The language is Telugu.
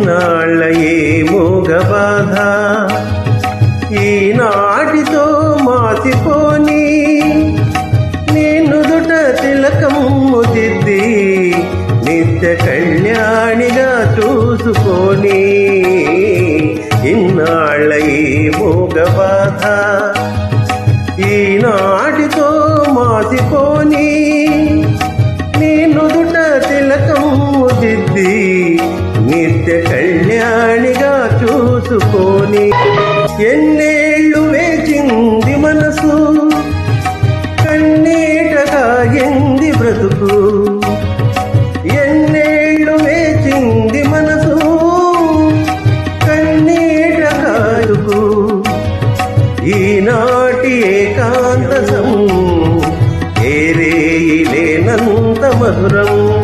నాళ్ళయే మోగబాధ. ఈనాటితో మాసిపోని. నిన్నుదుట తిలకమ్ముదిద్ది నిత్య కళ్యాణిగా చూసుకొని. ఇన్నాళ్ళయే మోగబాధ. ఈనాటితో మాసిపోని. నిన్నుదుట తిలకమ్ముదిద్ది కళ్యాణిగా చూసుకొని ఎన్నేళ్ళు వేచింది మనసు కన్నీటగా ఎంది బ్రతుకు? ఎన్నేళ్ళు వేచింది మనసు కన్నీటగా ఈనాటి ఏకాంత ఏరే ఇలేనంత మధురం.